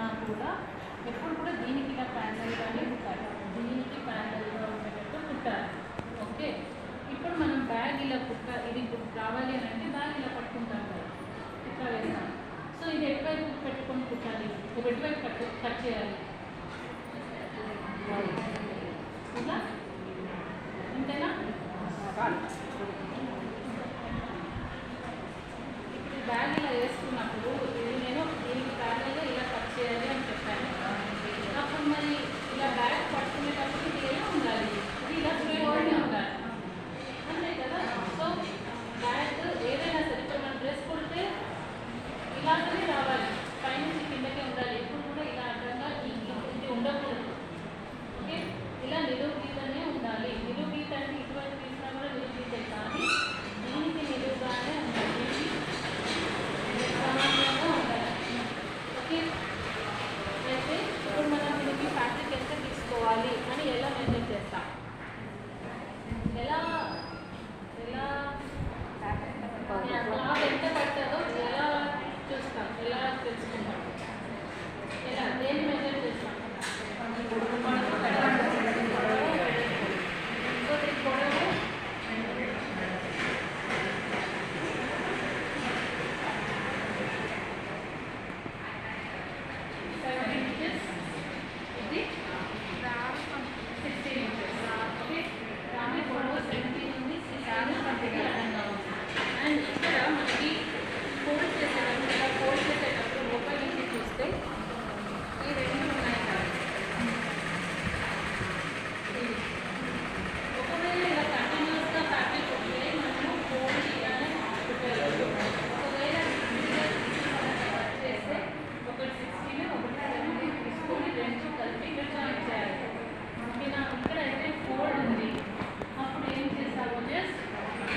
ఉన్నా కూడా ఎప్పుడు కూడా దీనికి ఇలా ప్యారలల్గానే కుట్టాలి దీనికి ప్యారలల్గా ఉండేటట్టు కుట్టాలి ఓకే? ఇప్పుడు మనం బ్యాగ్ ఇలా కుట్ట ఇది కావాలి అని అంటే బ్యాగ్ ఇలా పట్టుకుంటాం కదా. ఇట్లా వెళ్తాం సో ఇది ఎటువైపు పెట్టుకొని కుట్టాలి? ఎటువైపు కట్ కట్ చేయాలి? ఇలా? అంతేనా మరి confidence.